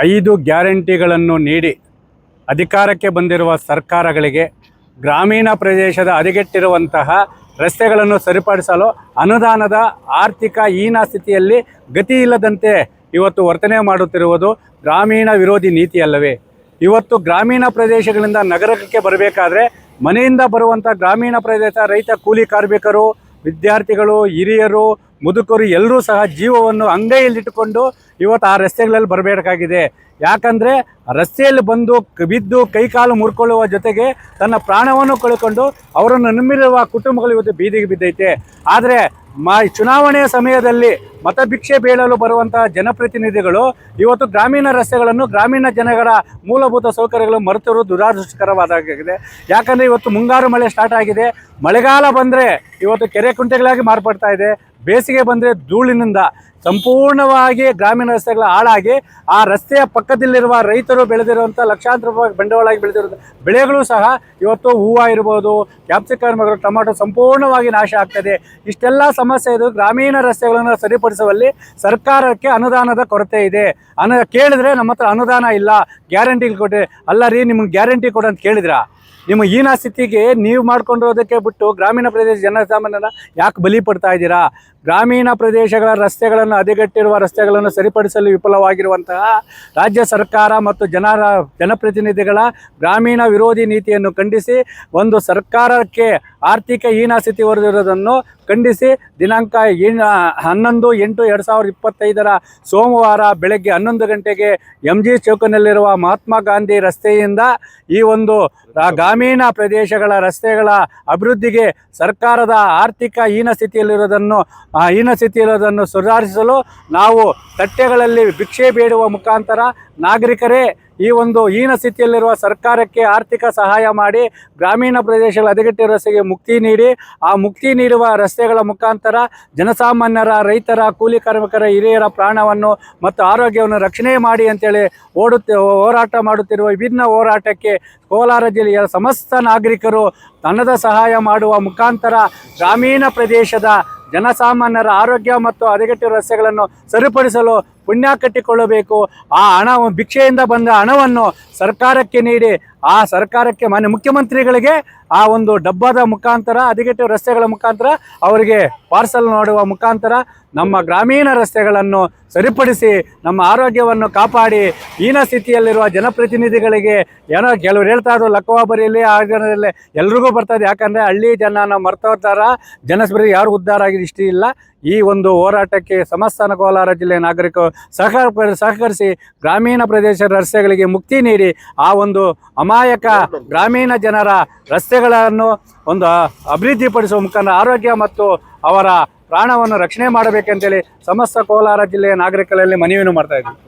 ಐದು ಗ್ಯಾರಂಟಿಗಳನ್ನು ನೀಡಿ ಅಧಿಕಾರಕ್ಕೆ ಬಂದಿರುವ ಸರ್ಕಾರಗಳಿಗೆ ಗ್ರಾಮೀಣ ಪ್ರದೇಶದ ಹದಗೆಟ್ಟಿರುವಂತಹ ರಸ್ತೆಗಳನ್ನು ಸರಿಪಡಿಸಲು ಅನುದಾನದ ಆರ್ಥಿಕ ಹೀನ ಸ್ಥಿತಿಯಲ್ಲಿ ಗತಿ ಇಲ್ಲದಂತೆ ಇವತ್ತು ವರ್ತನೆ ಮಾಡುತ್ತಿರುವುದು ಗ್ರಾಮೀಣ ವಿರೋಧಿ ನೀತಿಯಲ್ಲವೇ. ಇವತ್ತು ಗ್ರಾಮೀಣ ಪ್ರದೇಶಗಳಿಂದ ನಗರಕ್ಕೆ ಬರಬೇಕಾದ್ರೆ ಮನೆಯಿಂದ ಬರುವಂಥ ಗ್ರಾಮೀಣ ಪ್ರದೇಶ ರೈತ ಕೂಲಿ ಕಾರ್ಮಿಕರು, ವಿದ್ಯಾರ್ಥಿಗಳು, ಹಿರಿಯರು ಮುದುಕರು ಎಲ್ಲರೂ ಸಹ ಜೀವವನ್ನು ಅಂಗೈಯಲ್ಲಿಟ್ಟುಕೊಂಡು ಇವತ್ತು ಆ ರಸ್ತೆಗಳಲ್ಲಿ ಬರಬೇಕಾಗಿದೆ. ಯಾಕಂದರೆ ರಸ್ತೆಯಲ್ಲಿ ಬಂದು ಬಿದ್ದು ಕೈಕಾಲು ಮುರ್ಕೊಳ್ಳುವ ಜೊತೆಗೆ ತನ್ನ ಪ್ರಾಣವನ್ನು ಕಳ್ಕೊಂಡು ಅವರನ್ನು ನಂಬಿರುವ ಕುಟುಂಬಗಳು ಇವತ್ತು ಬೀದಿಗೆ ಬಿದ್ದೈತೆ. ಆದರೆ ಮಾ, ಚುನಾವಣೆಯ ಸಮಯದಲ್ಲಿ ಮತಭಿಕ್ಷೆ ಬೀಳಲು ಬರುವಂತಹ ಜನಪ್ರತಿನಿಧಿಗಳು ಇವತ್ತು ಗ್ರಾಮೀಣ ರಸ್ತೆಗಳನ್ನು ಗ್ರಾಮೀಣ ಜನಗಳ ಮೂಲಭೂತ ಸೌಕರ್ಯಗಳು ಮರೆತಿರುವುದು ದುರಾದೃಷ್ಟಕರವಾದಾಗಿದೆ. ಯಾಕಂದರೆ ಇವತ್ತು ಮುಂಗಾರು ಮಳೆ ಸ್ಟಾರ್ಟ್ ಆಗಿದೆ. ಮಳೆಗಾಲ ಬಂದರೆ ಇವತ್ತು ಕೆರೆ ಕುಂಟೆಗಳಾಗಿ ಮಾರ್ಪಡ್ತಾ ಇದೆ. ಬೇಸಿಗೆ ಬಂದರೆ ಧೂಳಿನಿಂದ ಸಂಪೂರ್ಣವಾಗಿ ಗ್ರಾಮೀಣ ರಸ್ತೆಗಳ ಹಾಳಾಗಿ ಆ ರಸ್ತೆಯ ಪಕ್ಕದಲ್ಲಿರುವ ರೈತರು ಬೆಳೆದಿರುವಂಥ ಲಕ್ಷಾಂತರ ರೂಪಾಯಿ ಬಂಡವಾಳಾಗಿ ಬೆಳೆದಿರುವಂಥ ಬೆಳೆಗಳು ಸಹ ಇವತ್ತು ಹೂವು ಇರ್ಬೋದು ಕ್ಯಾಪ್ಸಿಕಮ್ ಟೊಮಾಟೊ ಸಂಪೂರ್ಣವಾಗಿ ನಾಶ ಆಗ್ತದೆ ಇಷ್ಟೆಲ್ಲ ಸಮಸ್ಯೆ ಇದು ಗ್ರಾಮೀಣ ರಸ್ತೆಗಳನ್ನು ಸರಿಪಡಿಸುವಲ್ಲಿ ಸರ್ಕಾರಕ್ಕೆ ಅನುದಾನದ ಕೊರತೆ ಇದೆ. ಅನು ಕೇಳಿದ್ರೆ ನಮ್ಮ ಹತ್ರ ಅನುದಾನ ಇಲ್ಲ. ಗ್ಯಾರಂಟಿ ಕೊಟ್ಟೆ ಅಲ್ಲ ರೀ, ನಿಮ್ಗೆ ಗ್ಯಾರಂಟಿ ಕೊಡು ಅಂತ ಕೇಳಿದ್ರಾ? ನಿಮ್ಮ ಈನ ಸ್ಥಿತಿಗೆ ನೀವು ಮಾಡ್ಕೊಂಡಿರೋದಕ್ಕೆ ಬಿಟ್ಟು ಗ್ರಾಮೀಣ ಪ್ರದೇಶ ಜನಸಾಮಾನ್ಯರ ಯಾಕೆ ಬಲಿ ಪಡ್ತಾ ಇದ್ದೀರಾ? ಗ್ರಾಮೀಣ ಪ್ರದೇಶಗಳ ರಸ್ತೆಗಳನ್ನು ಹದಗೆಟ್ಟಿರುವ ರಸ್ತೆಗಳನ್ನು ಸರಿಪಡಿಸಲು ವಿಫಲವಾಗಿರುವಂತಹ ರಾಜ್ಯ ಸರ್ಕಾರ ಮತ್ತು ಜನರ ಜನಪ್ರತಿನಿಧಿಗಳ ಗ್ರಾಮೀಣ ವಿರೋಧಿ ನೀತಿಯನ್ನು ಖಂಡಿಸಿ, ಒಂದು ಸರ್ಕಾರಕ್ಕೆ ಆರ್ಥಿಕ ಹೀನ ಸ್ಥಿತಿ ಹೊರದಿರೋದನ್ನು ಖಂಡಿಸಿ, ದಿನಾಂಕ ಹನ್ನೊಂದು ಎಂಟು ಎರಡು ಸಾವಿರದ ಇಪ್ಪತ್ತೈದರ ಸೋಮವಾರ ಬೆಳಗ್ಗೆ ಹನ್ನೊಂದು ಗಂಟೆಗೆ ಎಂ ಜಿ ಚೌಕನಲ್ಲಿರುವ ಮಹಾತ್ಮ ಗಾಂಧಿ ರಸ್ತೆಯಿಂದ ಈ ಒಂದು ಗ್ರಾಮೀಣ ಪ್ರದೇಶಗಳ ರಸ್ತೆಗಳ ಅಭಿವೃದ್ಧಿಗೆ ಸರ್ಕಾರದ ಆರ್ಥಿಕ ಹೀನ ಸ್ಥಿತಿಯಲ್ಲಿರುವುದನ್ನು ಹೀನ ಸ್ಥಿತಿಯಿರೋದನ್ನು ಸುಧಾರಿಸಲು ನಾವು ತಟ್ಟೆಗಳಲ್ಲಿ ಭಿಕ್ಷೆ ಬೇಡುವ ಮುಖಾಂತರ ನಾಗರಿಕರೇ ಈ ಒಂದು ಹೀನ ಸ್ಥಿತಿಯಲ್ಲಿರುವ ಸರ್ಕಾರಕ್ಕೆ ಆರ್ಥಿಕ ಸಹಾಯ ಮಾಡಿ ಗ್ರಾಮೀಣ ಪ್ರದೇಶಗಳ ಹದಗೆಟ್ಟಿರುವ ರಸ್ತೆಗೆ ಮುಕ್ತಿ ನೀಡಿ, ಆ ಮುಕ್ತಿ ನೀಡುವ ರಸ್ತೆಗಳ ಮುಖಾಂತರ ಜನಸಾಮಾನ್ಯರ, ರೈತರ, ಕೂಲಿ ಕಾರ್ಮಿಕರ, ಹಿರಿಯರ ಪ್ರಾಣವನ್ನು ಮತ್ತು ಆರೋಗ್ಯವನ್ನು ರಕ್ಷಣೆ ಮಾಡಿ ಅಂತೇಳಿ ಓಡುತ್ತ, ಹೋರಾಟ ಮಾಡುತ್ತಿರುವ ವಿಭಿನ್ನ ಹೋರಾಟಕ್ಕೆ ಕೋಲಾರ ಜಿಲ್ಲೆಯ ಸಮಸ್ತ ನಾಗರಿಕರು ತನ್ನದ ಸಹಾಯ ಮಾಡುವ ಮುಖಾಂತರ ಗ್ರಾಮೀಣ ಪ್ರದೇಶದ ಜನಸಾಮಾನ್ಯರ ಆರೋಗ್ಯ ಮತ್ತು ಹದಗೆಟ್ಟಿರುವ ರಸ್ತೆಗಳನ್ನು ಸರಿಪಡಿಸಲು ಪುಣ್ಯ ಕಟ್ಟಿಕೊಳ್ಳಬೇಕು. ಆ ಹಣ, ಭಿಕ್ಷೆಯಿಂದ ಬಂದ ಹಣವನ್ನು ಸರ್ಕಾರಕ್ಕೆ ನೀಡಿ, ಆ ಸರ್ಕಾರಕ್ಕೆ ಮಾನ್ಯ ಮುಖ್ಯಮಂತ್ರಿಗಳಿಗೆ ಆ ಒಂದು ಡಬ್ಬದ ಮುಖಾಂತರ ಹದಗೆಟ್ಟಿರುವ ರಸ್ತೆಗಳ ಮುಖಾಂತರ ಅವರಿಗೆ ಪಾರ್ಸಲ್ ನೋಡುವ ಮುಖಾಂತರ ನಮ್ಮ ಗ್ರಾಮೀಣ ರಸ್ತೆಗಳನ್ನು ಸರಿಪಡಿಸಿ, ನಮ್ಮ ಆರೋಗ್ಯವನ್ನು ಕಾಪಾಡಿ, ಹೀನ ಸ್ಥಿತಿಯಲ್ಲಿರುವ ಜನಪ್ರತಿನಿಧಿಗಳಿಗೆ ಏನೋ ಕೆಲವರು ಹೇಳ್ತಾ ಇದ್ರು ಲಕ್ಕವಾಬರಿಯಲ್ಲಿ ಆ ಜನರಲ್ಲಿ ಎಲ್ರಿಗೂ ಬರ್ತದೆ. ಯಾಕಂದರೆ ಹಳ್ಳಿ ಜನನ ಮರ್ತೋರ್ತಾರ ಜನಸ್ಪರಿ ಯಾರು ಉದ್ಧಾರ ಆಗಿದೆ ಇಷ್ಟ ಇಲ್ಲ. ಈ ಒಂದು ಹೋರಾಟಕ್ಕೆ ಸಮಸ್ತ ಕೋಲಾರ ಜಿಲ್ಲೆಯ ನಾಗರಿಕರು ಸಹಕಾರ ಸಹಕರಿಸಿ ಗ್ರಾಮೀಣ ಪ್ರದೇಶದ ರಸ್ತೆಗಳಿಗೆ ಮುಕ್ತಿ ನೀಡಿ, ಆ ಒಂದು ಅಮಾಯಕ ಗ್ರಾಮೀಣ ಜನರ ರಸ್ತೆಗಳನ್ನು ಒಂದು ಅಭಿವೃದ್ಧಿಪಡಿಸುವ ಮುಖಾಂತರ ಆರೋಗ್ಯ ಮತ್ತು ಅವರ ಪ್ರಾಣವನ್ನು ರಕ್ಷಣೆ ಮಾಡಬೇಕಂತೇಳಿ ಸಮಸ್ತ ಕೋಲಾರ ಜಿಲ್ಲೆಯ ನಾಗರಿಕರಲ್ಲಿ ಮನವಿಯನ್ನು ಮಾಡ್ತಾ ಇದ್ದೀವಿ